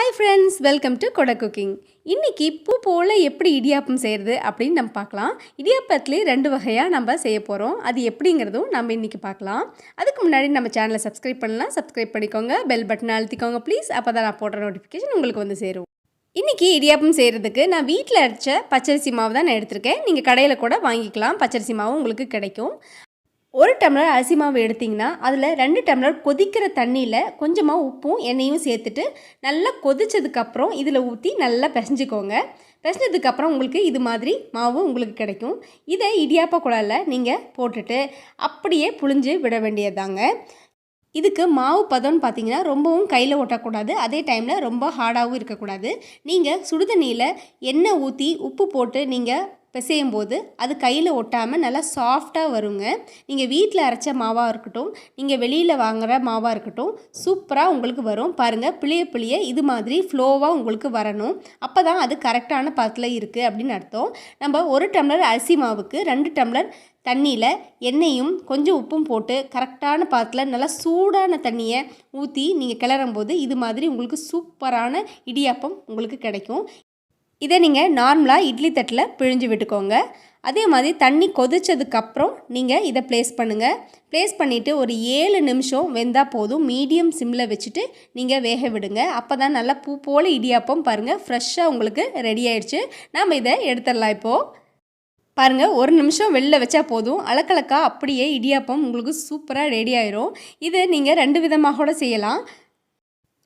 Hi friends welcome to Kodai cooking இன்றைக்கி பூ போல் எப்படி இடியாப்பம் செய்கிறது அப்படின்னு நம்ம பார்க்கலாம். இடியாப்பத்துலேயே ரெண்டு வகையாக நம்ம செய்ய போகிறோம் அது எப்படிங்கிறதும் நம்ம இன்றைக்கி பார்க்கலாம். அதுக்கு முன்னாடி நம்ம சேனலை சப்ஸ்கிரைப் பண்ணலாம். சப்ஸ்கிரைப் பண்ணிக்கோங்க. பெல் பட்டனை அழுத்திக்கோங்க ப்ளீஸ் அப்போ தான் நான் போடுற நோட்டிஃபிகேஷன் உங்களுக்கு வந்து சேரும். இன்றைக்கி இடியாப்பம் செய்கிறதுக்கு நான் வீட்டில் அரைச்ச பச்சரிசி மாவு தான் நான் எடுத்திருக்கேன். நீங்கள் கடையில் கூட வாங்கிக்கலாம். பச்சரிசி மாவு உங்களுக்கு கிடைக்கும். ஒரு டம்ளர் அரிசி மாவு எடுத்திங்கன்னா அதில் ரெண்டு டம்ளர் கொதிக்கிற தண்ணியில் கொஞ்சமாக உப்பும் எண்ணெயும் சேர்த்துட்டு நல்லா கொதித்ததுக்கப்புறம் இதில் ஊற்றி நல்லா பிசைஞ்சிக்கோங்க. பிசைஞ்சதுக்கப்புறம் உங்களுக்கு இது மாதிரி மாவு உங்களுக்கு கிடைக்கும். இதை இடியாப்ப குழாயில் நீங்கள் போட்டுட்டு அப்படியே புழிஞ்சு விட வேண்டியதாங்க இதுக்கு மாவு பதம்னு பார்த்தீங்கன்னா ரொம்பவும் கையில் ஒட்டக்கூடாது. அதே டைமில் ரொம்ப ஹார்டாகவும் இருக்கக்கூடாது. நீங்கள் சுடுதண்ணியில் எண்ணெய் ஊற்றி உப்பு போட்டு நீங்கள் பிசையும் போது அது கையில் ஒட்டாமல் நல்லா சாஃப்டாக வருங்க. நீங்கள் வீட்டில் அரைச்ச மாவாக இருக்கட்டும் நீங்கள் வெளியில் வாங்குகிற மாவாக இருக்கட்டும் சூப்பராக உங்களுக்கு வரும். பாருங்கள் பிளிய பிளிய இது மாதிரி ஃப்ளோவாக உங்களுக்கு வரணும். அப்போ தான் அது கரெக்டான பதத்தில் இருக்குது அப்படின்னு அர்த்தம். நம்ம ஒரு டம்ளர் அரிசி மாவுக்கு ரெண்டு டம்ளர் தண்ணியில் எண்ணெயும் கொஞ்சம் உப்பும் போட்டு கரெக்டான பாத்தில் நல்லா சூடான தண்ணியை ஊற்றி நீங்கள் கிளறும் போது இது மாதிரி உங்களுக்கு சூப்பரான இடியாப்பம் உங்களுக்கு கிடைக்கும். இதை நீங்கள் நார்மலாக இட்லி தட்டில் பிழிஞ்சு விட்டுக்கோங்க. அதே மாதிரி தண்ணி கொதிச்சதுக்கப்புறம் நீங்கள் இதை ப்ளேஸ் பண்ணுங்கள் ப்ளேஸ் பண்ணிவிட்டு ஒரு ஏழு நிமிஷம் வெந்தால் போதும். மீடியம் சிம்மில் வச்சுட்டு நீங்கள் வேக விடுங்க. அப்போ தான் நல்லா பூ போல் இடியாப்பம் பாருங்கள் ஃப்ரெஷ்ஷாக உங்களுக்கு ரெடி ஆயிடுச்சு. நாம் இதை எடுத்துடலாம் இப்போது பாருங்கள் ஒரு நிமிஷம் வெளில வச்சா போதும். அலக்கலக்கா அப்படியே இடியாப்பம் உங்களுக்கு சூப்பராக ரெடி ஆயிரும். இது நீங்கள் ரெண்டு விதமாக கூட செய்யலாம்.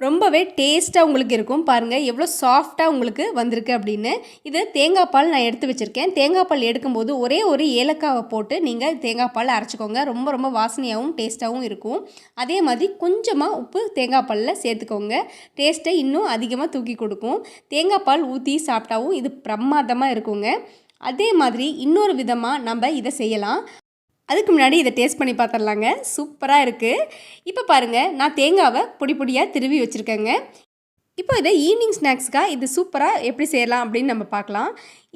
ரொம்பவே டேஸ்ட்டாக உங்களுக்கு இருக்கும். பாருங்கள் எவ்வளோ சாஃப்டாக உங்களுக்கு வந்திருக்கு அப்படின்னு. இது தேங்காய் பால் நான் எடுத்து வச்சுருக்கேன். தேங்காய் பால் எடுக்கும்போது ஒரே ஒரு ஏலக்காவை போட்டு நீங்கள் தேங்காய் பால் அரைச்சிக்கோங்க. ரொம்ப ரொம்ப வாசனையாகவும் டேஸ்ட்டாகவும் இருக்கும். அதே மாதிரி கொஞ்சமாக உப்பு தேங்காய் பாலில் சேர்த்துக்கோங்க. டேஸ்ட்டை இன்னும் அதிகமாக தூக்கி கொடுக்கும். தேங்காய் பால் ஊற்றி சாப்பிட்டாவும் இது பிரமாதமாக இருக்குங்க. அதே மாதிரி இன்னொரு விதமாக நம்ம இதை செய்யலாம். அதுக்கு முன்னாடி இதை டேஸ்ட் பண்ணி பார்த்துடலாங்க சூப்பராக இருக்குது இப்போ பாருங்கள் நான் தேங்காவை பொடி பொடியாக திருவி வச்சுருக்கேங்க. இப்போ இதை ஈவினிங் ஸ்நாக்ஸ்க்காக இது சூப்பராக எப்படி செய்யலாம் அப்படின்னு நம்ம பார்க்கலாம்.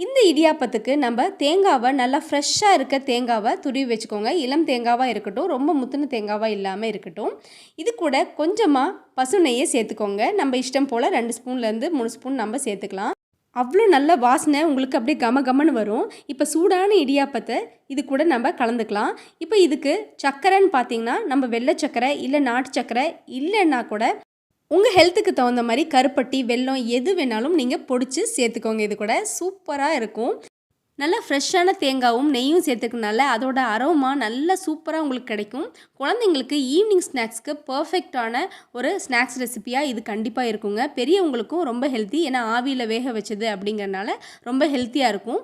இந்த இடியாப்பத்துக்கு நம்ம தேங்காவை நல்லா ஃப்ரெஷ்ஷாக இருக்க தேங்காவை துருவி வச்சுக்கோங்க. இளம் தேங்காவாக இருக்கட்டும் ரொம்ப முத்துன தேங்காவாக இல்லாமல் இருக்கட்டும். இது கூட கொஞ்சமாக பசு நெய்யை சேர்த்துக்கோங்க. நம்ம இஷ்டம் போல் ரெண்டு ஸ்பூன்லேருந்து மூணு ஸ்பூன் நம்ம சேர்த்துக்கலாம். அவ்வளோ நல்ல வாசனை உங்களுக்கு அப்படியே கம கமன்னு வரும். இப்போ சூடான இடியாப்பத்தை இது கூட நம்ம கலந்துக்கலாம். இப்போ இதுக்கு சர்க்கரைன்னு பார்த்தீங்கன்னா நம்ம வெள்ளை சக்கரை இல்லை நாட்டு சக்கரை இல்லைன்னா கூட உங்கள் ஹெல்த்துக்கு தகுந்த மாதிரி கருப்பட்டி வெல்லம் எது வேணாலும் நீங்கள் பொடிச்சு சேர்த்துக்கோங்க. இது கூட சூப்பராக இருக்கும். நல்லா ஃப்ரெஷ்ஷான தேங்காவும் நெய்யும் சேர்த்துக்கனால அதோட அரோமா நல்லா சூப்பராக உங்களுக்கு கிடைக்கும். குழந்தைங்களுக்கு ஈவினிங் ஸ்நாக்ஸ்க்கு பர்ஃபெக்டான ஒரு ஸ்நாக்ஸ் ரெசிப்பியாக இது கண்டிப்பாக இருக்குங்க. பெரியவங்களுக்கும் ரொம்ப ஹெல்த்தி ஏன்னா ஆவியில் வேக வச்சது அப்படிங்கிறனால ரொம்ப ஹெல்த்தியாக இருக்கும்.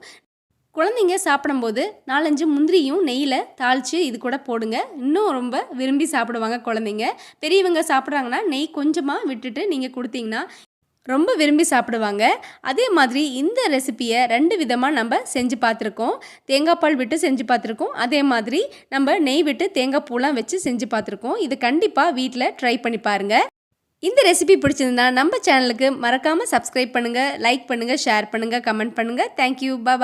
குழந்தைங்க சாப்பிடும்போது நாலஞ்சு முந்திரியும் நெய்யில் தாளித்து இது கூட போடுங்க. இன்னும் ரொம்ப விரும்பி சாப்பிடுவாங்க குழந்தைங்க. பெரியவங்க சாப்பிட்றாங்கன்னா நெய் கொஞ்சமாக விட்டுட்டு நீங்கள் கொடுத்தீங்கன்னா ரொம்ப விரும்பி சாப்பிடுவாங்க. அதே மாதிரி இந்த ரெசிப்பியை ரெண்டு விதமாக நம்ம செஞ்சு பார்த்துருக்கோம். தேங்காய் பால் விட்டு செஞ்சு பார்த்துருக்கோம். அதே மாதிரி நம்ம நெய் விட்டு தேங்காய் பூலாம் வச்சு செஞ்சு பார்த்துருக்கோம். இது கண்டிப்பாக வீட்டில் ட்ரை பண்ணி பாருங்கள் இந்த ரெசிபி பிடிச்சிருந்தா நம்ம சேனலுக்கு மறக்காமல் சப்ஸ்கிரைப் பண்ணுங்கள் லைக் பண்ணுங்கள் ஷேர் பண்ணுங்கள் கமெண்ட் பண்ணுங்கள் தேங்க்யூ பாய்